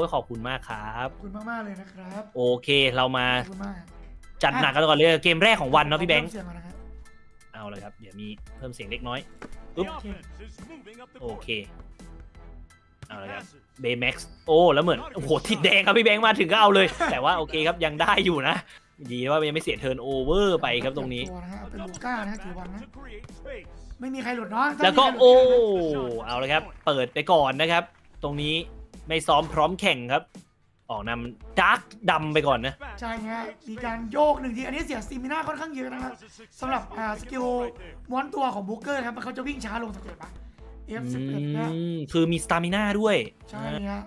โอ้ยขอบคุณมากครับ ขอบคุณมากๆเลยนะครับโอเคเรามาขอบคุณมากจัดหนักกันก่อนเลยเกมแรกของวันเนาะพี่แบงค์ เสียงก่อนนะครับเอาเลยครับ เดี๋ยวมีเพิ่มเสียงเล็กน้อย Oop. The offense is moving up the โอ court. เค เอาเลยครับ Passes. เบย์แม็กซ์โอ้แล้วเหมือนโอ้โหทิดแดงครับพี่แบงค์มาถึงก็เอาเลย แต่ว่าโอเคครับยังได้อยู่นะดีว่ายังไม่เสียเทิร์นโอเวอร์ไปครับตรงนี้ ตัวนะฮะ A เป็น double ลูก้านะฮะ step ถือวัน back นะ to create space. ไม่มีใครหลุดเนาะถ้าแล้วก็มีใครหลุดโอ้เนี่ยเอาเลยครับ เปิดไปก่อนนะครับ ตรงนี้ ไม่ซ้อมพร้อมแข่งครับ ออกนำดาร์กดำไปก่อนนะ Back ใช่ to ฮะ create มีการ space. โยกหนึ่งทีอันนี้เสียสติมิน่าค่อนข้างเยอะนะครับ That was a สำหรับ successful อ่าสกิล pickup right there. ม้วนตัวของบุ๊กเกอร์ครับเขาจะวิ่งช้าลงสังเกตปะ F11 นะอืมคือมีสตามิน่าด้วย ใช่ฮะ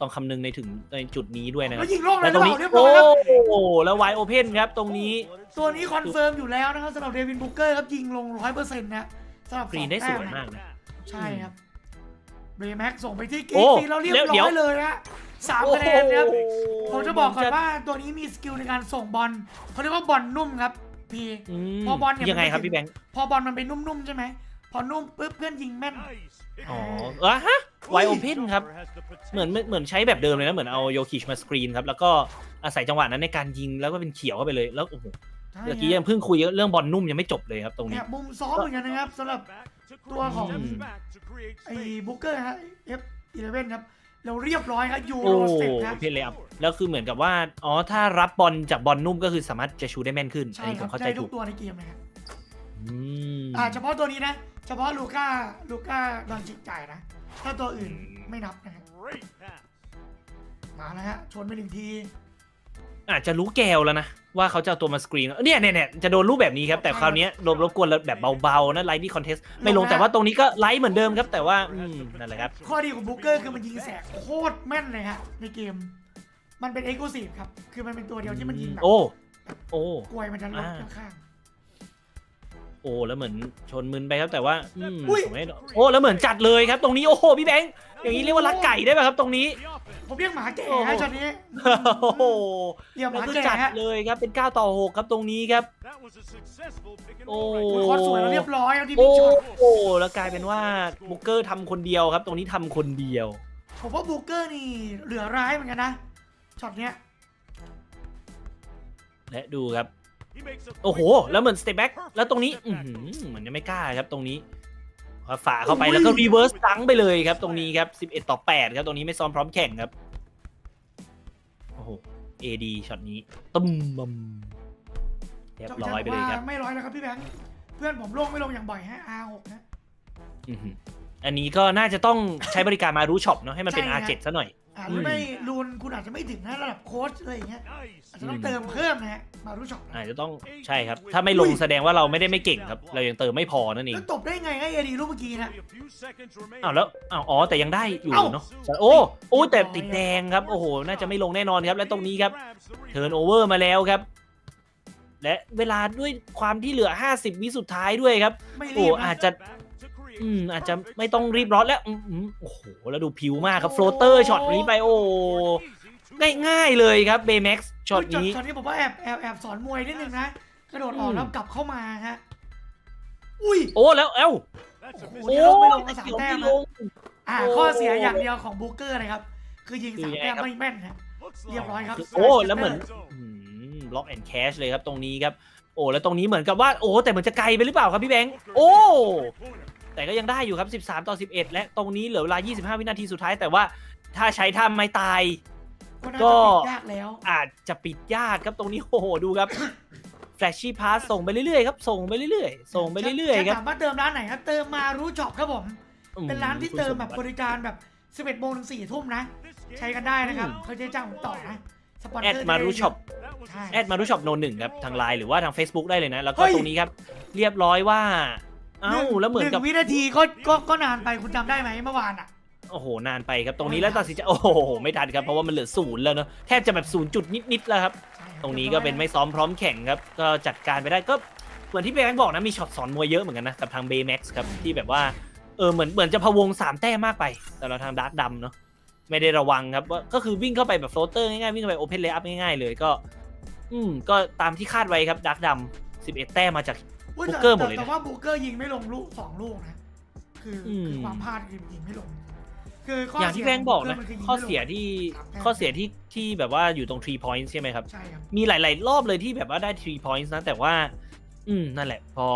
ต้องคำนึงในถึงในจุดนี้ด้วยนะคแล้รับวยิงโล่งเลแล้ยวตรงนี้เรียบร้อยครับโอ้แล้วไวโอเพนครับ ตรงนี้ ตัวนี้คอนเฟิร์มอยู่แล้วนะครับสำหรับเดวินบุ๊กเกอร์ครับยิงลงร้อยเปอร์เซ็นต์นะสำหรับกรีนได้สวยองแต้มากนะ ใช่ครับ เบรแม็กส่งไปที่กรีโอ้นฟรีแล้วเรียบเดี๋ร้ยวอยเลยฮะสามคะแนนนะครับโอ้โหผมจะบอกก่อนว่าตัวนี้มีสกิลในการส่งบอลเขาเรียกว่าบอลนุ่มครับพี่อืมพอบอลเนี่ยยังไงครับมันไม่พี่แบงค์พอบอลมันเป็นนุ่มๆใช่ไหมพอนุ่มปุ๊บเพื่อนยิงแม่น Nice. อ๋อเออฮะไวโอเพนครับ Has the potential. เหมือนเหมือนใช้แบบเดิมเลยนะ เหมือนเอาโยคิชมาสกรีนครับ แล้วก็อาศัยจังหวะนั้นในการยิงแล้วก็เป็นเขียวเข้าไปเลยแล้วโอ้โหใช่เมื่อกี้ยังเพิ่งคุยเรื่องบอลนุ่มยังไม่จบเลยครับตรงเนี่นี้ยมุมซ้อมเหมือนกันนะครับสำหรับ Back to ตัวของ create- steps back to create ไอ้ space. บุ๊กเกอร์ฮะ F11 ครับเราเรียบร้อยครับยูโอ้โรสเต็ปครับเพลเลยอัพแล้วคือเหมือนกับว่า อ๋อ ถ้ารับบอลจากบอลนุ่มก็คือสามารถจะชูได้แม่นขึ้นอันใช่นี้คผรับมเข้าใจได้ทุถูกกตัวในเกมนะครับอืมอ่าเฉพาะตัวนี้นะ เฉพาะลูก้าลูก้าดอนจิกจ่ายนะ ถ้าตัวอื่นอืมไม่นับนะครับ Great pass. มาแล้วฮะชนไปหนึ่งที อาจจะรู้แกวแล้วนะว่าเขาจะเอาตัวมาสกรีนเนี่ยเนี่ยเนี่ยจะโดนรูปแบบนี้ครับ แต่คราวเนี้ยรบรบกวนแบบเบาๆนะไลท์ที่คอนเทสไม่ลงแต่ว่าตรงนี้ก็ไลท์เหมือนเดิมครับ แต่ว่าอืมนั่นแหละครับ ข้อดีของบุ๊กเกอร์คือมันยิงแสกโคตรแม่นเลยฮะในเกม มันเป็นเอ็กซ์คลูซีฟครับ คือมันเป็นตัวเดียวที่มันยิงแบบโอ้ โอ้ กลวยมันจะลงอ่า ข้างโอ้แล้วเหมือนชนมึนไปครับแต่ว่าอืมอุ้ยผมไม่โอ้แล้วเหมือนจัดเลยครับ ตรงนี้โอ้โหพี่แบงค์อย่างนี้เรียกว่าลักไก่ได้ไหมครับตรงนี้ The offense. ๆผมเรียกหมาแก่โอ้โหฮะช็อตนี้โอ้โหเรียกหแล้วมาก็แก่จัดฮะเลยครับเป็น 9 ต่อ 6 ครับตรงนี้ครับ That was a successful pick and โอ้ roll right โอ้ยคอร์สสวยแล้วเรียบร้อยครับที่โอ้บิ๊กช็อตโหแล้วกลายเป็นว่าบุกเกอร์ทำคนเดียวครับ ตรงนี้ทำคนเดียว ผมว่าบุ๊กเกอร์นี่เหลือร้ายเหมือนกันนะช็อตเนี้ยและดูครับ He makes a โอ้โห quick แล้วเหมือนสเตปแบ็กแล้วตรงนี้อื้อหือเหมือนยังไม่กล้าครับตรงนี้ฝ่าเข้าไปแล้วก็รีเวิร์สตังไปเลยครับ ตรงนี้ครับ 11 ต่อ 8 ครับ ตรงนี้ไม่ซ้อมพร้อมแข่งครับ โอ้โห AD ช็อตนี้ตุ้มบมเรียบร้อยไปเลยครับว่าไม่ร้อยแล้วครับพี่แบงค์ เพื่อนผมลงไม่ลงอย่างบ่อยฮะ R6 นะอื้อหืออันนี้ก็น่าจะต้องใช้บริการมารู้ช็อปเนาะให้มันเป็นใช่ครับ R7 ซะหน่อย อ่าอืมหรือไม่รูนคุณอาจจะไม่ถึงนะระดับโค้ชอะไรอย่างเงี้ย Nice. อาจจะต้องเติมเพิ่มนะฮะมารู้ช็อปนะอาจจะต้องใช่ครับ ถ้าไม่ลงแสดงว่าเราไม่ได้ไม่เก่งครับ เรายังเติมไม่พอนั่นเองแล้วตบได้ไงไอ้เอดีลูกเมื่อกี้นะ Only a few seconds remaining. อ้าวแล้วอ้าวอ๋อแต่ยังได้อยู่เอ้าเนาะโอ้โอ้แต่ติดแดงครับโอ้โหน่าจะไม่ลงแน่นอนครับและตรงนี้ครับเทิร์นโอเวอร์มาแล้วครับ และเวลาด้วยความที่เหลือ 50 วิสุดท้ายด้วยครับไม่โอ้รีบอานะจจะ อืมอาจจะไม่ต้องรีบร้อนแล้วอืมอืมโอ้โหแล้วดูผิวมากครับโฟลเตอร์ช็อตนี้ไปโอ้ง่ายๆเลยครับเบแม็กซ์ช็อตนี้ ช็อตนี้ผมว่าแอบแอบแอบสอนมวยนิดนึงนะกระโดดออกอืมแล้วกลับเข้ามาฮะอุ้ยโอ้แล้วเอ้า That's a โอ้ missed โหโอ้ไม่ลงแต่สามเกี่ยวแต้มไม่นะลงอ่าโอ้ข้อเสียอย่างเดียวของบุ๊กเกอร์นะครับ คือยิงคือสามยังไงแต้มครับไม่แม่นนะ Looks เรียบร้อยครับโอ้แล้วเหมือนบล็อกแอนด์แคชเลยครับตรงนี้ครับ โอ้แล้วตรงนี้เหมือนกับว่า โอ้แต่เหมือนจะไกลไปหรือเปล่าครับพี่แบงค์โอ้ แต่ก็ยังได้อยู่ครับ 13 ต่อ 11 และตรงนี้เหลือเวลา 25 วินาทีสุดท้าย แต่ว่าถ้าใช้ท่าไม่ตาย ก็น่าจะปิดยากแล้ว อาจจะปิดยากครับตรงนี้โอ้โหดูครับแฟลชชี่พาสส่งไปเรื่อยๆครับส่งไปเรื่อยๆส่งไปเรื่อยๆคจะรับถามว่าเติมร้านไหนครับเติมมารู้ช็อปครับผมอืมเป็นร้านที่เติมแบบบริการแบบ 11โมงถึง4ทุ่มนะ ใช้กันได้นะครับอืมเขาจะจ้างผมต่อนะสปอนแอเซดอร์มารู้ช็อปใช่แอดมารู้ช็อปโนหนึ่งครับทางไลน์หรือว่าทาง Facebook ได้เลยนะ แล้วก็เฮ้ยตรงนี้ครับ เรียบร้อยว่า เอ้าแล้วเหมือนกับงวินาทีก็ก็ก็นานไปคุณจำได้ไหมเมื่อวานอะ โอ้โห นานไปครับตรงนี้แล้วตัดสินใจโอ้โห ไม่ทันครับ เพราะว่ามันเหลือศูนย์แล้วเนอะแทบจะแบบศูนย์จุดนิดๆแล้วครับใช่ตรงนี้ก็เป็นไม่ซ้อมพร้อมแข่งครับ ก็จัดการไปได้ก็เหมือนที่เบย์บอกนะมีช็อตสอนมวยเยอะเหมือนกันนะกับทางเบย์แม็กซ์ครับที่แบบว่าเออเหมือนเหมือนจะพะวงสามแต้มมากไปแต่เราทางดาร์กดำเนาะไม่ได้ระวังครับว่าก็คือวิ่งเข้าไปแบบโฟลเตอร์ง่ายๆวิ่งเข้าไปโอเพนเลย์อัพง่ายๆเลยก็ อืมก็ตามที่คาดไว้ครับดาร์กดำ11 แต้มมาจากอุ๊ย บุแต่กเกอร์หมดเลยนะ แต่ว่าบุกเกอร์ยิงไม่ลงลูกสองลูกนะ คืออม คือความพลาดคือยิงไม่ลง คือข้ออย่างเสีที่ยแบงค์บอกนะขงพื่มัคืข้อเสียที่สามแต้มข้อเสียที่ที่แบบว่าอยู่ตรง three points ใช่ไหมครับ ใช่ครับ มีหลาย ๆ รอบเลยที่แบบว่าได้ three points นะ แต่ว่า อืม นั่นแหละ พอ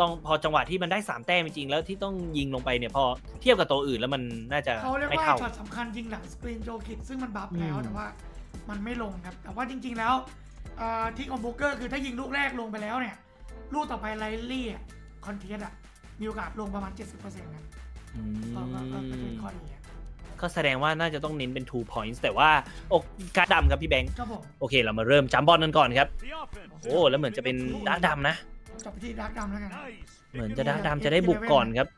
ต้องพอจังหวะที่มันได้สามแต้มจริงๆแล้วที่ต้องยิงลงไปเนี่ยพอเทียบกับตัวอื่นแล้วมันน่าจะเขาเรียกไม่ว่าเท่า ช็อตสำคัญยิงหลังสกรีนโจคิดซึ่งมันบัฟแล้วอืม แต่ว่ามันไม่ลงครับ แต่ว่าจริงๆแล้วเอ่อที่ของบุ๊กเกอร์คือถ้ายิงลูกแรกลงไปแล้วเนี่ย ลูกต่อไปไลลี่คอนเทสอะมีโอกาสลงประมาณ 70%ครับอืก็ก็ก็มเป็นข้อดีอะก็แสดงว่าน่าจะต้องเน้นเป็น two points แต่ว่าโอ้การดดำครับพี่แบงค์ครับผมโอเคเรามาเริ่มจัมบอลกันก่อนครับ The offense. โอ้แล้วเหมือนจะเป็นดาร์กดำนะ จบไปที่ดักดำแล้วกัน Nice. เหมือน Pick จะ and ดาร์ก roll. ดำจะได้บุกก่อนครับ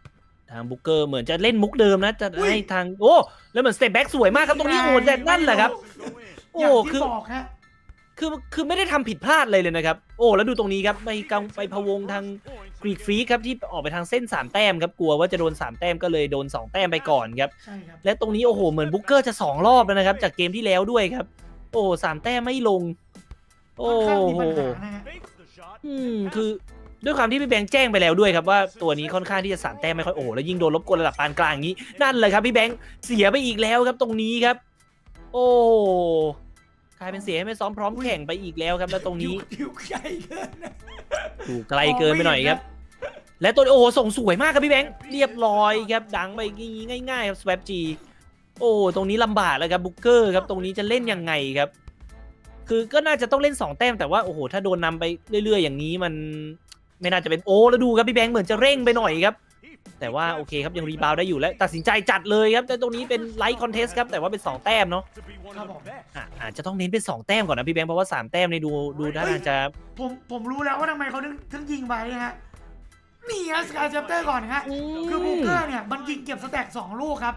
ทางบุกเกอร์เหมือนจะเล่นมุกเดิมนะ จะอุ้ยให้ทางโอ้แล้วเหมือนสเตปแบ็กสวยมากครับตรงนี้โอ้แต่นั่นแหละครับ Go in. โอ้ อย่างคืที่อบอกฮะ คือคือไม่ได้ทำผิดพลาดเลยเลยนะครับ โอ้แล้วดูตรงนี้ครับไปกังไปพะวงทางกรีกฟรีครับที่ออกไปทางเส้น 3 แต้มครับกลัวว่าจะโดน 3 แต้มก็เลยโดน 2 แต้มไปก่อนครับใช่ครับและตรงนี้โอ้โหเหมือนบุ๊กเกอร์จะ 2 รอบแล้วนะครับ จากเกมที่แล้วด้วยครับ โอ้สามแต้มไม่ลง โอ้ค่อนข้างมีโหปัญหานะฮะ Fakes the shot. อืมคือด้วยความที่พี่แบงค์แจ้งไปแล้วด้วยครับว่าตัวนี้ค่อนข้างที่จะสามแต้มไม่ค่อยโอ้โหแล้วยิ่งโดนรบกวนระดับปานกลางอย่างนี้นั่นเลยครับพี่แบงค์เสียไปอีกแล้วครับตรงนี้ครับ โอ้ กลายเป็นเสียให้ไม่ซ้อมพร้อมแข่งไปอีกแล้วครับแล้วตรงนี้อยู่ใหญ่เกินนะถูกไกลเกินไปหน่อยครับ และตัวโอ้โหส่งสวยมากครับพี่แบงค์เรียบร้อยครับดังไปง่ายๆครับสวปจีโอ้ตรงนี้ลำบากแล้วครับบุ๊กเกอร์ครับตรงนี้จะเล่นยังไงครับ คือก็น่าจะต้องเล่น2แต้มแต่ว่าโอ้โหถ้าโดนนำไปเรื่อย ๆ อย่างนี้มันไม่น่าจะเป็นโอ้แล้วดูครับพี่แบงค์เหมือนจะเร่งไปหน่อยครับ แต่ว่าโอเคครับยังรีบาวด์ได้อยู่และตัดสินใจจัดเลยครับแต่ตรงนี้เป็นไลท์คอนเทสครับแต่ว่าเป็น 2 แต้มเนาะ To be one Come of on. the best. อะอาจจะต้องเน้นเป็น 2 แต้มก่อนนะพี่แบงค์เพราะว่า 3 แต้มในดูดูท่าทางจะผมผมรู้แล้วว่าทำไมเขาถึงถึงยิงไปฮะนี่ฮะสกายเซปเตอร์ก่อนฮะคือบูเกอร์เนี่ยมันยิงเก็บสแต็กสองลูกครับ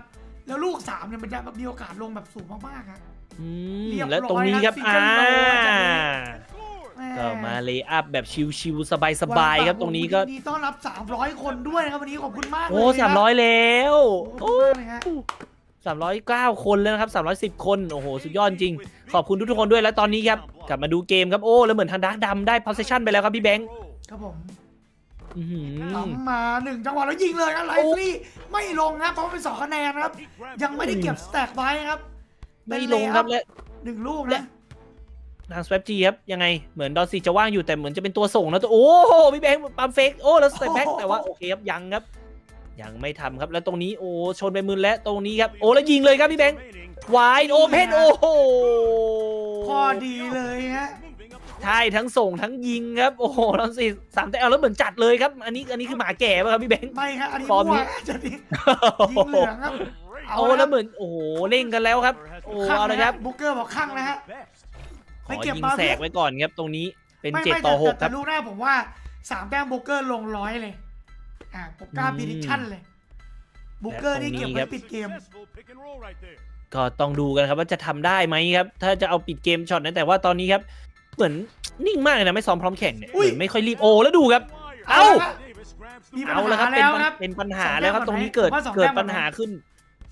แล้วลูกสามเนี่ยมันจะมีโอกาสลงแบบสูงมากๆครับอืมเรียบร้อยแล้วตรงนี้ครับครับอ่าซิงเกิลโลจากนี้ Scored. แม่ก็มาเลย์อัพแบบชิวๆสบายๆครับตรงนี้ก็ยิดีต้อนรับ 300 คนด้วยนะครับวันนี้ขอบคุณมากเลยโอ้สามร้อยแล้วโอ้โอ้ขอบคุณมากเลยฮะสามร้อยเก้าคนแล้วนะครับสามร้อยสิบคนโอ้โหสุดยอดจริง ขอบคุณทุกๆคนด้วยแล้วตอนนี้ครับกลับมาดูเกมครับโอ้แล้วเหมือนทางดาร์กดำได้ possession ไปแล้วครับพี่แบงค์ครับผมอื้อหือทำมาหนึ่งจังหวะแล้วยิงเลยนะไลฟ์ฟรีไม่ลงนะเพราะว่าเป็นสองคะแนนนะครับ He grabbed ยังไม่ได้เก็บสแต็กไว้ครับไม่ลงครับและหนึ่งลูกและนะ ทางส w ปจีครับยังไงเหมือนดอสซี่จะว่างอยู่แต่เหมือนจะเป็นตัวส่งนะตัวโอ้โหพี่แบงค์ปั๊มเฟกโอ้แล้วสเตปแบ็กแต่ว่าโอเคครับยังครับ ยังไม่ทำครับแล้วตรงนี้โอ้ชนไปมือแล้วตรงนี้ครับโอ้แล้วยิงเลยครับพี่แบงค์ remaining. วายโอเพนโอ้โหพอดีเลยฮะ Moving up the ใช่ทั้งส่งทั้งยิงครับโอ้โหทั้งสี่สามแต่เอาแล้วเหมือนจัดเลยครับ อันนี้อันนี้คือหมาแก่ป่ะครับพี่แบงค์ไม่ครับอันนี้ฟอร์มมั่วนี้จะยิงยิงเหลืองครับ Great. เอาโอ้ละแล้วเหมือนโอ้โหเร่งกันแล้วครับโอ้ข้างเอาเลยครับบุ๊กเกอร์บอกข้างนะฮะ Best. ขไปอเก็บยิงมาแสกไว้ก่อนครับตรงนี้เป็นไม่เจ็ดไม่ต่อแต่หกคแต่รับลูกหน้าผมว่าสามแต้มบุ๊กเกอร์ลงร้อยเลยอ่าผมกล้าอืมพิดิชั่นเลยบุ๊กเกอร์นี่เก็บครัไว้บปิดเกม Successful pick and roll right there. ก็ต้องดูกันครับว่าจะทำได้ไหมครับ ถ้าจะเอาปิดเกมช็อตนั้นแต่ว่าตอนนี้ครับ เหมือนนิ่งมากเลยนะไม่ซ้อมพร้อมแข่งเนี่ยอุ้เหยมือนไม่ค่อยรีบโอ้แล้วดูครับ Wire. เอ้า Davis grabs the มี ball. เอาแล้วครับปัญเป็นหาปัญแล้วครับเป็นปัญหาแล้วครับสตองแต้มรงนี้เกิดผมว่าสองเกิดแต้มปัญหาขึ้น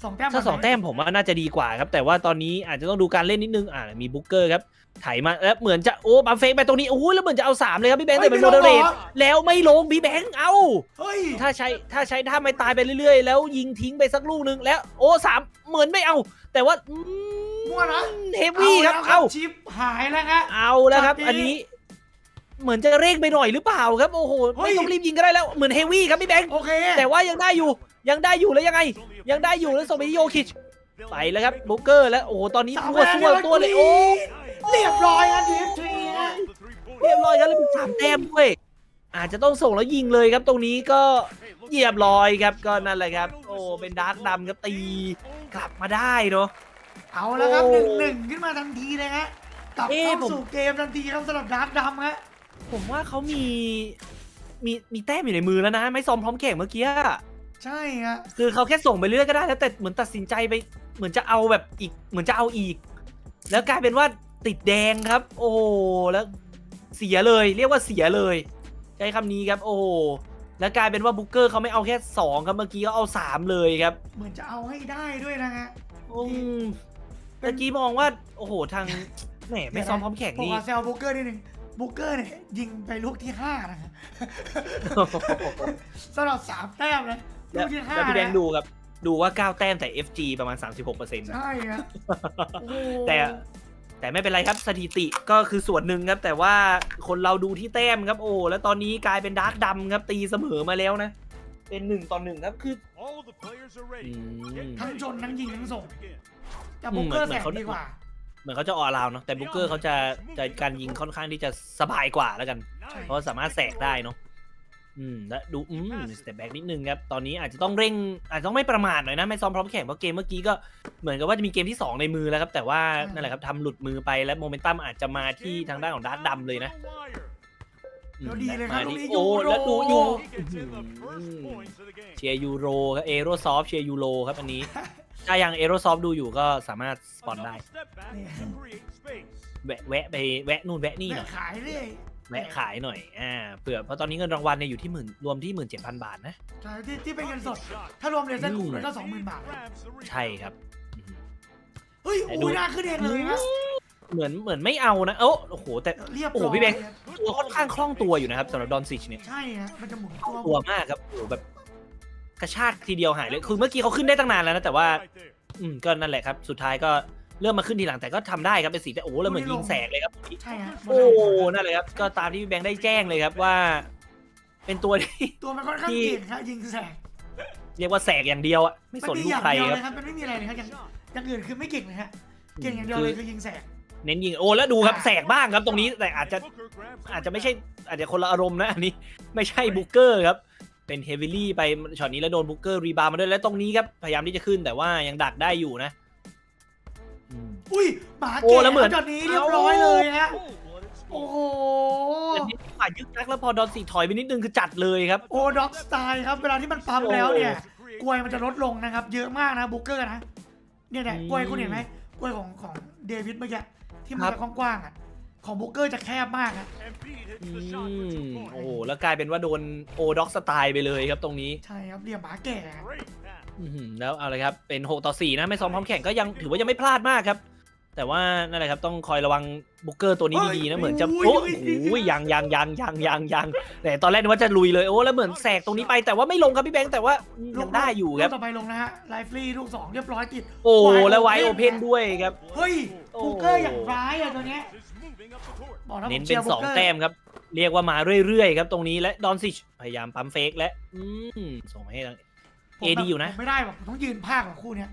สองแต้มถ้าสองแต้มผมว่าน่าจะดีกว่าครับ แต่ว่าตอนนี้อาจจะต้องดูการเล่นนิดนึงอ่ามีบุ๊กเกอร์ครับ ไถมาแล้วเหมือนจะโอ้บัมเฟกไปตรงนี้โอ้ยแล้วเหมือนจะเอาสามเลยครับพี่แบงค์แต่เป็นโมเดเรตแล้วไม่ลงพี่แบงค์เอาเฮ้ยถ้าใช้ถ้าใช้ท่าไม่ตายไปเรื่อยๆ แล้วยิงทิ้งไปสักลูกหนึงแล้วโอ้สามเหมือนไม่เอา แต่ว่ามั่วนะเฮฟวี่ครับแล้วเอาชิปหายแล้วฮะเอาแล้วครับจับดีอันนี้ เหมือนจะเร่งไปหน่อยหรือเปล่าครับโอ้โหเฮ้ยไม่ต้องรีบยิงก็ได้แล้วเหมือนเฮฟวี่ครับพี่แบงค์โอเคแต่ว่ายังได้อยู่ยังได้อยู่แล้วยังไง ยังได้อยู่แล้วส่งไปที่โยคิชไปแล้วครับบุ๊กเกอร์แล้วโอ้โหตอนนี้สามตัวแต้มตัวตัวเลยโอ้ เรียบร้อยฮะทีมทีฮะเรียบร้อยครับแล้วเป็นสามแต้มด้วย อาจจะต้องส่งแล้วยิงเลยครับตรงนี้ก็เรียบร้อยครับก็นั่นแหละครับ โอ้เป็นดาร์กดำครับตีกลับมาได้เนาะ เอาแล้วครับโอ้หนึ่งหนึ่งขึ้นมาทันทีเลยฮะกลับเอ๊ะเข้าผม สู่เกมทันทีครับสำหรับดาร์กดำฮะผมว่าเขามีมีมีแต้มอยู่ในมือแล้วนะไม่ซ้อมพร้อมแข่งเมื่อกี้อะใช่ฮะคือเขาแค่ส่งไปเรื่อยก็ได้แล้วแต่เหมือนตัดสินใจไป เหมือนจะเอาแบบอีกเหมือนจะเอาอีก แล้วกลายเป็นว่า ติดแดงครับ โอ้โหแล้วเสียเลยเรียกว่าเสียเลย ใช้คำนี้ครับ โอ้โหแล้วกลายเป็นว่าบุ๊กเกอร์เขาไม่เอาแค่สองครับเมื่อกี้เขาเอาสามเลยครับเหมือนจะเอาให้ได้ด้วยนะฮะอืมเมื่อกี้มองว่า โอ้โหทางแหมไม่ซ้อมพร้อมแข่งผมนี่ขอแซวบุ๊กเกอร์นิดนึงบุ๊กเกอร์เนี่ยยิงไปลูกที่ห้านะฮะสำหรับสามแต้มนะลูแล้วกที่ห้าแล้วพี่แบงค์นะดูครับ ดูว่า 9 แต้มแต่ FG ประมาณ 36%นะใช่ฮะโอ้โหแต่ แต่ไม่เป็นไรครับสถิติก็คือส่วนหนึ่งครับ แต่ว่าคนเราดูที่แต้มครับโอ้แล้วตอนนี้กลายเป็นดาร์กดำครับตีเสมอมาแล้วนะ เป็นหนึ่งต่อหนึ่งครับคือ All the players are ready. Mm. Get ทั้ง ready ชนทั้งยิงทั้งส่ง to begin. แต่บุกเกอร์เหมืแสอนงเขาดีกว่า เหมือนเขาจะออราวเนาะแต่บุ๊กเกอร์เขาจะจะการยิงค่อนข้างที่จะสบายกว่าแล้วกัน Nice. เพราะว่าสามารถแสกได้เนาะ อืมและดูอืมสเตปแบ็กนิดนึงครับ ตอนนี้อาจจะต้องเร่ง อาจจะต้องไม่ประมาทหน่อยนะไม่ซ้อมพร้อมแข่งเพราะเกมเมื่อกี้ก็เหมือนกับว่าจะมีเกมที่ 2 ในมือแล้วครับ แต่ว่าใช่นั่นแหละครับทำหลุดมือไปและโมเมนตัมอาจจะมาที่ทางด้านของดาร์กดำเลยนะ To the wire. อืมแล้วดีเลยครับมาลูกที่นี้โอ้ยูโรแล้วดูยู He gets in the first points of the game. เชียร์ยูโรครับเอโรซอฟเชียร์ยูโรครับอันนี้ถ้ายังเอโรซอฟดูอยู่ก็สามารถสปอนได้ Another step back to create space. แวะแวะไปแวะนู่นแวะนี่หแม่น่อยขายเรื่อย แวะขายหน่อยอ่าเผื่อเพราะตอนนี้เงินรางวัลเนี่ยอยู่ที่หมื่นรวมที่หมื่นเจ็ดพันบาทนะ ใช่ที่ที่เป็นเงินสด Shot ถ้ารวมเลเซอร์คุกอืมแล้วก็สองหมื่นบาท grabs the rebound. ใช่ครับอืมเฮ้ยไหนดูอุ้ยหน้าขึ้นเองเลยครับเหมือนเหมือนไม่เอานะ เอ้าโอ้โห แต่เรียบโอ้โหร้อยพี่แบงค์ครับตัวค่อนข้างคล่องตัวอยู่นะครับสำหรับดอนซิชเนี่ย ใช่ฮะมันจะหมุนตัวตัวมากครับโอ้โหแบบกระชากทีเดียวหายเลย คือเมื่อกี้เขาขึ้นได้ตั้งนานแล้วนะแต่ว่า Right there. อืมก็นั่นแหละครับ สุดท้ายก็ เริ่มมาขึ้นทีหลังแต่ก็ทำได้ครับเป็นสีแต่โอ้โหแล้วเหมือนยิงแสกเลยครับ ใช่ฮะโอ้นั่นเลยครับ ก็ตามที่พี่แบงค์ได้แจ้งเลยครับว่า เป็นตัวที่ ตัวมันค่อนข้างที่ เก่งครับยิงแสกเรียกว่าแสกอย่างเดียวอะไม่มันสนมีลูอกย่างใครเดียวคเลรับยครับมันไม่มีอะไรเลยครับอย่างอย่างอื่นคือไม่เก่งเลยฮะเก่งอย่างเดียวเลยคือยิงแสก เน้นยิงโอ้แล้วดูครับแสกบ้างครับตรงนี้แต่อาจจะ Booker grabs the อาจจะไม่ใช่อาจจะคนละอารมณ์นะอันนี้ไม่ใช่บุกเกอร์ครับ เป็นเฮวิลี่ไปช็อตนี้แล้วโดนบุกเกอร์รีบาวมาด้วยแล้วตรงนี้ครับ พยายามที่จะขึ้นแต่ว่ายังดักได้อยู่นะ อืมอุ้ยหมาโอ้เก่งแล้วเหมือน จอดนี้เรียบร้อยเลยฮะ Full-blooded โอ้ speed. โหอันนี้ฝ่ายยึกยักแล้วพอดอนสีถอยไปนิดนึงคือจัดเลยครับ โอ้ด็อกสไตล์ครับเวลาที่มันปั๊มแล้วเนี่ยกลวยมันจะลดลงนะครับ เยอะมากนะบุกเกอร์นะเนี่ยเนี่ยอืมกลวยคุณเห็นไหมกลวยของของเดวิดเมื่อกี้ที่มันครับจะกว้างๆอะของบุกเกอร์จะแคบมากอะ Embiid hits อื the shot for two ม points. โอ้โหแล้วกลายเป็นว่าโดนโอด็อกสไตล์ไปเลยครับตรงนี้ ใช่ครับเหลี่ยมหมาแก่ Great pass. อื้อหือแล้วเอาเลยครับ เป็น 6 ต่อ 4 นะ ไม่ซ้อมพร้อมแข่งก็ยังถือว่ายังไม่พลาดมากครับ แต่ว่านั่นแหละครับต้องคอยระวังบุกเกอร์ตัวนี้ดีๆนะเหมือนจะโอ้โหยังยังยังยังยังยังแต่ตอนแรกนึกว่าจะลุยเลยโอ้แล้วเหมือนแสกตรงนี้ไปแต่ว่าไม่ลงครับพี่แบงค์แต่ว่ายังได้อยู่ครับลูกต่อไปลงนะฮะไลฟ์ลีลูกสองเรียบร้อยติดโอ้ Wide แล้วไว open โอเพนด้วยครับเฮ้ยโอ้บุกเกอร์อย่างร้ายอะตัวเนี้ย Is moving up the court. บอกแล้วผเน้นมเป็เชียนร์บุกเกอร์2แต้มครับ เรียกว่ามาเรื่อยๆครับตรงนี้และดอนซิชพยายามปั๊มเฟกและอืมส่งมาให้ทาง ผม AD แบบอยู่นะ ผมไม่ได้แบบผมต้องยืนภาคกับคู่เนี้ย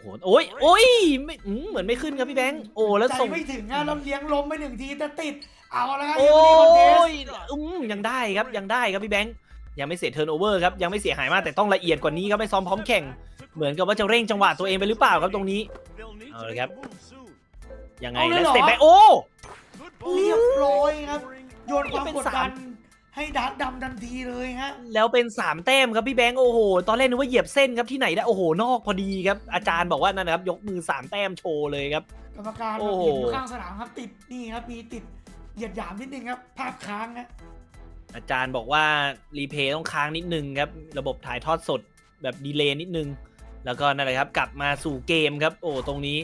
โอ้โหโอ้ยโอ้ยไม่อืมเหมือนไม่ขึ้นครับพี่แบงค์โอ้แล้วใจส่งไม่ถึงอะเราเลี้ยงล้มไปหนึ่งทีแต่ติด เอาแล้วครับโอ้ยูนิคอนเทสยอืมยังได้ครับยังได้ครับพี่แบงค์ยังไม่เสียเทิร์นโอเวอร์ครับยังไม่เสียหายมากแต่ต้องละเอียดกว่านี้ครับไม่ซ้อมพร้อมแข่ง เหมือนกับว่าจะเร่งจังหวะตัวเองไปหรือเปล่าครับตรงนี้ They'll need to Oh, make yep. a move soon. ยังไงเอาเลยและเหรอสเต็ปแบ็คโอ้ Good เรียบร้อยครับ Scoring. โยนความกดดัน ให้ดาร์กดำทันทีเลยฮะ แล้วเป็น 3 แต้มครับพี่แบงค์โอ้โห ตอนแรกนึกว่าเหยียบเส้นครับที่ไหนได้โอ้โหนอกพอดีครับ อาจารย์บอกว่านั่นนะครับยกมือ 3 แต้มโชว์เลยครับ กรรมการโอ้แบบโห เห็นอยู่ข้างสนามครับติดนี่ครับมีติดเหยียดหยามนิดนึงครับ ภาพค้างนะอาจารย์บอกว่ารีเพย์ต้องค้างนิดนึงครับ ระบบถ่ายทอดสดแบบดีเลย์นิดนึง แล้วก็นั่นแหละครับ กลับมาสู่เกมครับ โอ้ตรงนี้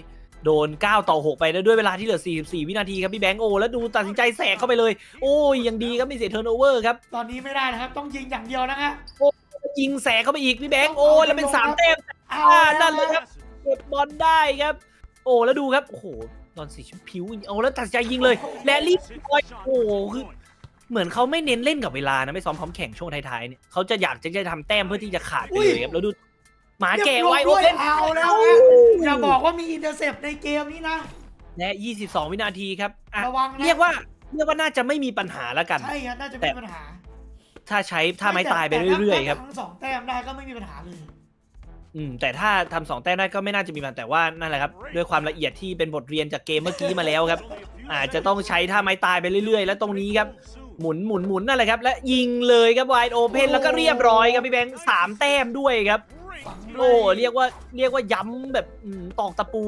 โดน 9 ต่อ 6 ไปแล้วด้วยเวลาที่เหลือ 44 วินาทีครับพี่แบงค์โอ้แล้วดูตัดสินใจแสกเข้าไปเลย โอ้ยยังดีครับไม่เสียเทิร์นโอเวอร์ครับตอนนี้ไม่ได้นะครับ ต้องยิงอย่างเดียวนะฮะยิงแสกเข้าไปอีกพี่แบงค์โอ้ยแล้วเป็น3แต้มเอาอ่าแล้วนั่นเลยครับเก็บบอลได้ครับ โอ้แล้วดูครับโอ้โหตอนสีผิวโอ้แล้วตัดสินใจยิงเลย และรีบ Hits ปล่อย the shot โอ้ for โห two คือ points. เหมือนเขาไม่เน้นเล่นกับเวลานะไม่ซ้อมพร้อมแข่งช่วงท้ายๆเนี่ยเขาจะอยากจะจะทำแต้มเพื่อที่จะขาดไปเลยครับแล้วดู หมาแก่ไว้เรียบโอร้อยเพนเอาแล้วฮะอย่าบอกว่ามีอินเตอร์เซปในเกมนี้นะ และ 22 วินาทีครับอะระวังนะ เรียกว่าเรียกว่าน่าจะไม่มีปัญหาแล้วกัน ใช่ครับน่าจะแต่ไม่มีปัญหาถ้าใช้ถ้าไม้ตายไปเรื่อยๆครับแต่ถ้าทั้งสองแต้มได้ก็ไม่มีปัญหาเลยอืมแต่ถ้าทำสองแต้มได้ก็ไม่น่าจะมีปัญหาแต่ว่านั่นแหละครับ ด้วยความละเอียดที่เป็นบทเรียนจากเกมเมื่อกี้มาแล้วครับ อาจจะต้องใช้ท่าไม้ตายไปเรื่อยๆ แล้วตรงนี้ครับ หมุนหมุนหมุนนั่นแหละครับ และยิงเลยครับวายโอเพนแล้วก็เรียบร้อยครับพี่แบงค์สามแต้มด้วยครับ ฝังโอ้เรียกว่าเรียกว่าย้ำแบบอืมตอกตะปู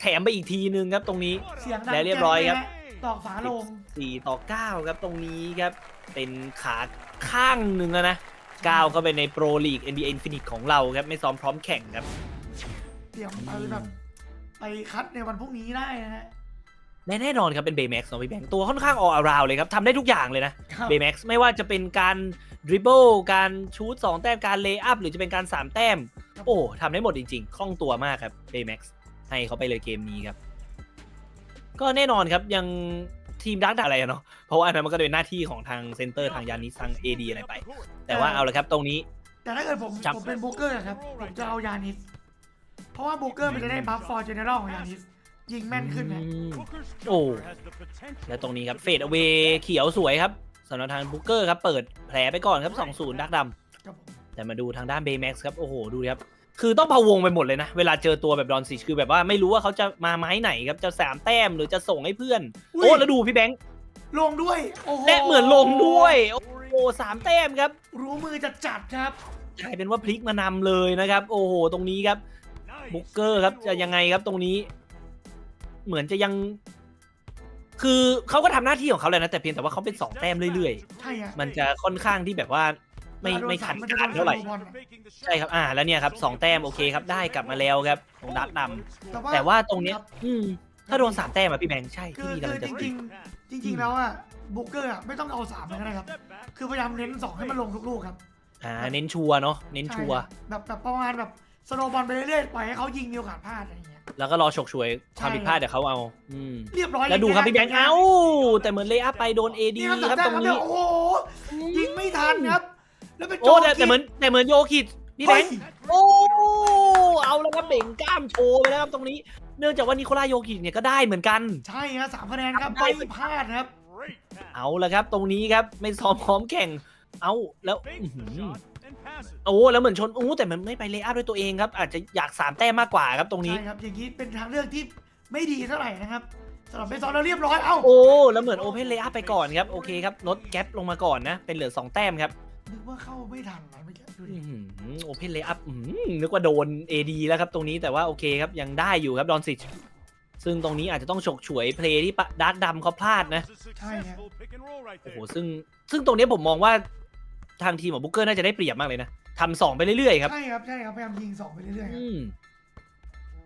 แถมไปอีกทีนึงครับตรงนี้ เสียงดังและเรียบร้อยครับ แจ้งเลยฮะตอกฝาโลง4ต่อ9ครับตรงนี้ครับ เป็นขาข้างหนึ่งแล้วนะก้าวเข้าไปในโปรลีก NBA Infinite ของเราครับ ไม่ซ้อมพร้อมแข่งครับ เตรียมไปแบบไปคัดในวันพรุ่งนี้ได้นะฮะ และแน่นอนครับเป็นเบย์แม็กซ์เนาะพี่แบงค์ตัวค่อนข้างออ l ราวเลยครับทำได้ทุกอย่างเลยนะครับเบย์แม็กซ์ไม่ว่าจะเป็นการดริบเบิลการชูตสองแต้มการเลย์อัพหรือจะเป็นการ 3 แต้ม โอ้ทำได้หมดจริงๆ คล่องตัวมากครับเบย์แม็กซ์ให้เขาไปเลยเกมนี้ครับ ก็แน่นอนครับยังทีมดักดอะไรอะเนาะเพราะว่าอันนั้นมันก็เป็นหน้าที่ของทางเซนเตอร์ทางยานิสทาง AD อะไรไป แต่ว่าเอาละครับตรงนี้ แต่ถ้าเกิดผมจับผมเป็นโบรกเกอร์อะครับผมจะเอายานิสเพราะว่าโบรกเกอร์มันจะได้บัฟฟอร์เจเนอรัลของยานิส ยิงแม่นขึ้นนะอืมโอ้โอ้และตรงนี้ครับเฟดเอาเวเขียวสวยครับสำหรับทางบุ๊กเกอร์ครับเปิดแผลไปก่อนครับ 2-0 ดักดครับผมำแต่มาดูทางด้านเบย์แม็กซ์ครับโอ้โหดูดิครับ คือต้องพะวงไปหมดเลยนะ เวลาเจอตัวแบบดอนซิชคือแบบว่าไม่รู้ว่าเขาจะมาไม้ไหนครับจะสามแต้มหรือจะส่งให้เพื่อน โอ้แล้วดูพี่แบงค์ลงด้วย โอ้โหและเหมือนลงด้วยโอ้โหสามแต้มครับรู้มือจะจัดครับ กลายเป็นว่าพลิกมานำเลยนะครับ โอ้โห ตรงนี้ครับบุ๊กเกอร์ครับจะยังไงครับตรงนี้ เหมือนจะยัง คือเขาก็ทำหน้าที่ของเขาเลยนะแต่เพียงแต่ว่าเขาเป็นสองแต้มเรื่อยใช่ฮะๆ มันจะค่อนข้างที่แบบว่าไม่เวลาโดนไม่ทันสามมันจะการโดนเท่าไหร่สโลว์บอลใช่ครับ อ่า แล้วเนี่ยครับสองแต้มโอเคครับ ได้กลับมาแล้วครับของดักดำแต่ว่าแต่ว่าตรงเนี้ยครับอืม ถ้าโดนสามแต้มอะพี่แบงค์ใช่คือที่มีกำคืลัองจะจพูดริง ๆ จริง ๆ แล้วอะโบรกเกอร์อะไม่ต้องเอาสามเลยก็ได้ครับ คือพยายามเน้นสองให้มันลงทุกลูกครับอ่า เน้นชัวร์เนาะเน้นชัวร์ ใช่ครับแบบแบบประมาณแบบสโลว์บอลไปเรื่อยๆปล่อยให้เขายิงมีโอกาสพลาดอะไรอย่างเงี้ย แล้วก็รอฉกฉวยความใช่ผิดพลาดเดี๋ยวเขาเอาอืมเรียบร้อยแล้วดูครับเลยนะพี่แบงค์เอ้า แต่เหมือนเลย์อัพไปโดนเอดีนี่ครับคสารับมแต้ตมรงครับนี้เนี่ยโอ้โหยิงไม่ทันครับ แล้วเป็นโอ้โจแต่แต่เหมือนแต่เหมือนโยคิดพี่แบเฮ้ยงค์โอ้เอาแล้วครับเบ่งกล้ามโชว์ไปแล้วครับตรงนี้ เนื่องจากว่านิโคลาโยคิดเนี่ยก็ได้เหมือนกัน ใช่ฮะสามคะแนนครับได้ไม่พลาดครับ เอาละครับตรงนี้ครับไม่ซ้อมพร้อมแข่ง เอาแล้วอื้อหือ โอ้แล้วเหมือนชนโอ้แต่มันไม่ไปเลย์อัพด้วยตัวเองครับ อาจจะอยากสามแต้มมากกว่าครับตรงนี้ ใช่ครับอย่างนี้เป็นทางเลือกที่ไม่ดีเท่าไหร่นะครับสำหรับเบสซอนเราเรียบร้อยเอ้าโอ้แล้วเหมือนโอเพนเลย์อัพไปก่อนครับโอเคครับลดแกปลงมาก่อนนะ เป็นเหลือสองแต้มครับนึกว่าเข้าไม่ทันนะเมื่อกี้ดูดิโอเพนเลย์อัพนึกว่าโดน AD แล้วครับตรงนี้แต่ว่าโอเคครับยังได้อยู่ครับดอนซิชซึ่งตรงนี้อาจจะต้องฉกฉวยเพลย์ที่ดาร์กดำเขาพลาดนะโอ้โหซึ่งซึ่งตรงนี้ผมมองว่า ทางทีมของบุ๊กเกอร์น่าจะได้เปรียบมากเลยนะทำสองไปเรื่อยๆครับ ใช่ครับใช่ครับพยายามยิงสองไปเรื่อยๆครับ อืม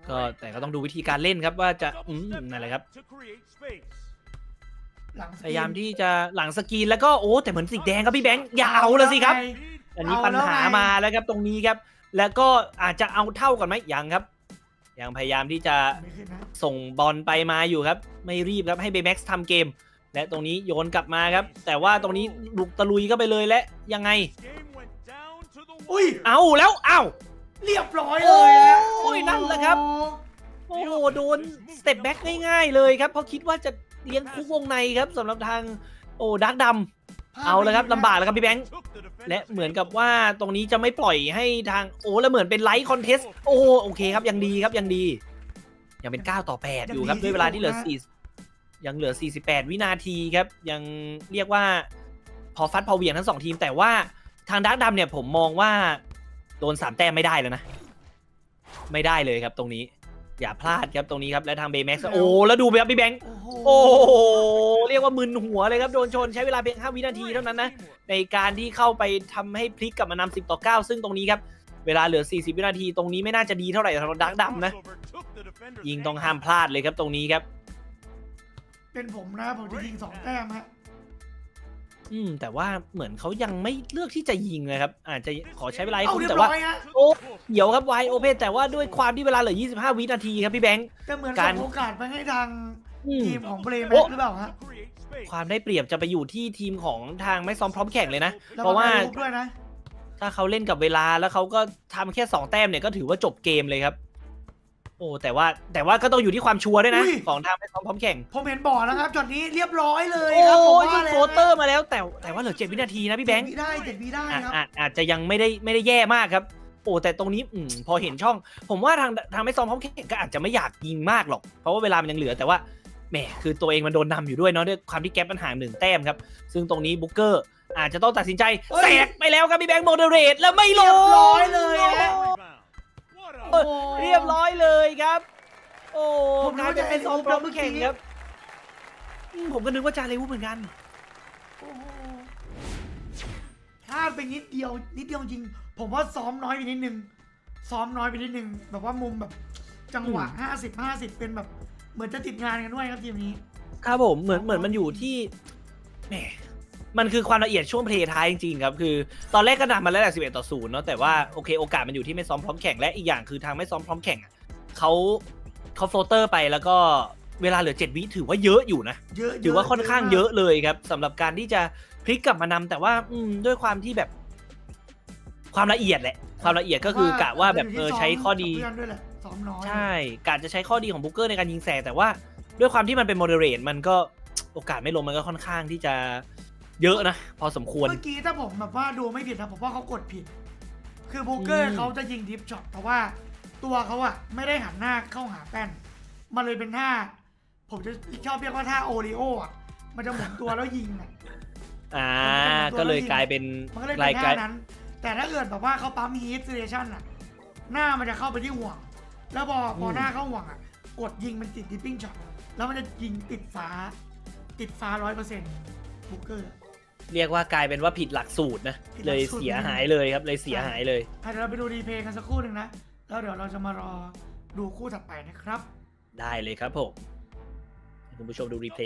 ก็แต่ก็ต้องดูวิธีการเล่นครับว่าจะอืมนั่นแหละครับ หลังสกพยายามที่จะหลังสกรีนแล้วก็โอ้แต่เหมือนสีแดงครับพี่แบงค์อยาวเลยสิครับ อันนี้เอาปัญแล้วหาไงมาแล้วครับตรงนี้ครับ แล้วก็อาจจะเอาเท่ากันไหมยังครับ ยังพยายามที่จะไม่ขึ้นนะส่งบอลไปมาอยู่ครับ ไม่รีบครับให้เบแม็กซ์ทำเกม และตรงนี้โยนกลับมาครับ แต่ว่าตรงนี้ลุกตะลุยก็ไปเลยและยังไง อุ้ยเอาแล้วเอาเรียบร้อยเลยฮะโอ้ยนั่นแหละครับ โอ้โหโดนสเต็ปแบ็กง่ายๆเลยครับเพราะคิดว่าจะเลี้ยงคุกวงในครับสำหรับทางโอ้ดักดำเอาแล้วครับลำบากแล้วครับพี่แบงค์และเหมือนกับว่าตรงนี้จะไม่ปล่อยให้ทางโอ้แล้วเหมือนเป็นไลท์คอนเทสโอ้โอเคครับยังดีครับยังดี ยังเป็น 9 ต่อ 8 อยู่ครับด้วยเวลาที่เหลือ4 ยังเหลือ 48 วินาทีครับ ยังเรียกว่าพอฟัดพอเหวียงทั้งสองทีม แต่ว่าทางดักดำเนี่ยผมมองว่าโดนสามแต้มไม่ได้แล้วนะ ไม่ได้เลยครับตรงนี้ อย่าพลาดครับตรงนี้ครับ และทางเบย์แม็กซ์โอ้ แล้วดูไปครับพี่แบงค์ โอ้โหโอ้โหเรียกว่ามึนหัวเลยครับ โดนชนใช้เวลาเพียง 5 วินาทีเท่านั้นนะ ในการที่เข้าไปทำให้พลิกกลับมานำ10 ต่อ 9 ซึ่งตรงนี้ครับ เวลาเหลือ 40 วินาที ตรงนี้ไม่น่าจะดีเท่าไหร่สำหรับดักดำนะ ยิงต้องห้ามพลาดเลยครับตรงนี้ครับ เป็นผมนะผมจะยิงสองแต้มฮะอืม แต่ว่าเหมือนเขายังไม่เลือกที่จะยิงเลยครับ อาจจะขอใช้เวลาให้เอาคุ้มเรียบแต่ร้ว่าอยฮะโอ้เดี๋ยวครับไวโอเพนแต่ว่าด้วยความที่เวลาเหลือ 25 วินาทีครับพี่แบงค์ แต่เหมือนกาส่รง โอกาสไปให้ทางอืม ทีมของเบรย์โอ้แม็กหรือเปล่าฮะความได้เปรียบจะไปอยู่ที่ทีมของทางไม่ซ้อมพร้อมแข่งเลยนะ แล้วเพราะว่า ก็ได้ลูกด้วยนะ ถ้าเขาเล่นกับเวลาแล้วเขาก็ทำแค่สองแต้มเนี่ยก็ถือว่าจบเกมเลยครับ โอ้แต่ว่าแต่ว่าก็ต้องอยู่ที่ความชัวร์ด้วยนะ อุ้ย ของทางไม่ซ้อมพร้อมแข่งผมเห็นบอร์ดแล้วครับจอดนี้เรียบร้อยเลยโอ้ครับผมยว่ายิงเลยโฟเตอร์มาแล้วแต่แต่ว่าเหลือเจ็ดวินาทีนะพี่แบงค์ เจ็ดวิได้เจ็ดวิได้อะครับอะอาจจะยังไม่ได้ไม่ได้แย่มากครับ โอ้แต่ตรงนี้อืมพอเห็นช่อง ผมว่าทางทางไม่ซ้อมพร้อมแข่งก็อาจจะไม่อยากยิงมากหรอก เพราะว่าเวลามันยังเหลือแต่ว่าแหมคือตัวเองมันโดนนำอยู่ด้วยเนาะด้วยความที่แก๊ปมันห่างหนึ่งแต้มครับ ซึ่งตรงนี้บุ๊กเกอร์อาจจะต้องตัดสินใจแสกไปแล้วครับพี่แบงค์โมเดเรตแล้วไม่ลเรียงบร้อยเลยฮะ เออเรียบร้อยเลยครับ โอ้ผมกลายเป็นเป็นซ้อมพร้อมแข่งครับอืมผมก็นึกว่าจาเลวุเหมือนกัน โอ้โหพลาดไปนิดเดียวนิดเดียวจริง ผมว่าซ้อมน้อยไปนิดนึง ซ้อมน้อยไปนิดนึง แบบว่ามุมแบบ จังหวะห้าสิบห้าสิบเป็นแบบ เหมือนจะติดงานกันด้วยครับทีมนี้ ครับผมเหมือนเหมือนมันอยู่ที่แหม มันคือความละเอียดช่วงเพลย์ท้ายจริงๆครับคือตอนแรกก็นำมาแล้วแหละ11 ต่อ 0 เนาะแต่ว่าโอเคโอกาสมันอยู่ที่ไม่ซ้อมพร้อมแข่งและอีกอย่างคือทางไม่ซ้อมพร้อมแข่งอะเขาเขาโฟลเตอร์ไปแล้วก็เวลาเหลือ 7 วิถือว่าเยอะอยู่นะ เยอะถือว่าค่อนข้างเยอะเลยครับสำหรับการที่จะพลิกกลับมานำแต่ว่าอืมด้วยความที่แบบ ความละเอียดแหละ ความละเอียดก็คือกะว่าแบบเออใช้ข้อดี เพื่อนด้วยแหละซ้อมน้อยใช่การจะใช้ข้อดีของบุกเกอร์ในการยิงแสงแต่ว่าด้วยความที่มันเป็นโมเดเรตมันก็ โอกาสไม่ลงมันก็ค่อนข้างที่จะ เยอะนะ พอสมควร เมื่อกี้ถ้าผมแบบว่าดูไม่ผิดนะผมว่าเขากดผิด คือบูเกอร์อืมเขาจะยิงดิฟช็อตแต่ว่าตัวเขาอะไม่ได้หันหน้าเข้าหาแป้น มันเลยเป็นท่า ผมจะชอบเรียกว่าท่าโอริโออะมันจะหมุนตัวแล้วยิงอะอ่ามันเป็นตัวก็เลยกลายเป็นมันก็เลยกเป็ลายนกท่าลายนั้น แต่ถ้าเกิดแบบว่าเขาปั๊มฮีทซิเลชันอะหน้ามันจะเข้าไปที่ห่วง แล้วพอพอหน้าเข้าห่วงอะกดยิงมันติดดิปปิ้งช็อตแล้วมันจะยิงติดฟ้า ติดฟ้าร้อยเปอร์เซ็นต์บูเกอร์ เรียกว่ากลายเป็นว่าผิดหลักสูตรนะ ผิดหลัเลกยสูตร เสียหายเลยครับ เลยเสียหายเลย อะเดี๋ยวเราไปดูรีเพลย์กันสักครู่หนึ่งนะ แล้วเดี๋ยวเราจะมารอดูคู่ถัดไปนะครับ ได้เลยครับผมให้คุณผู้ชมดูรีเพลย์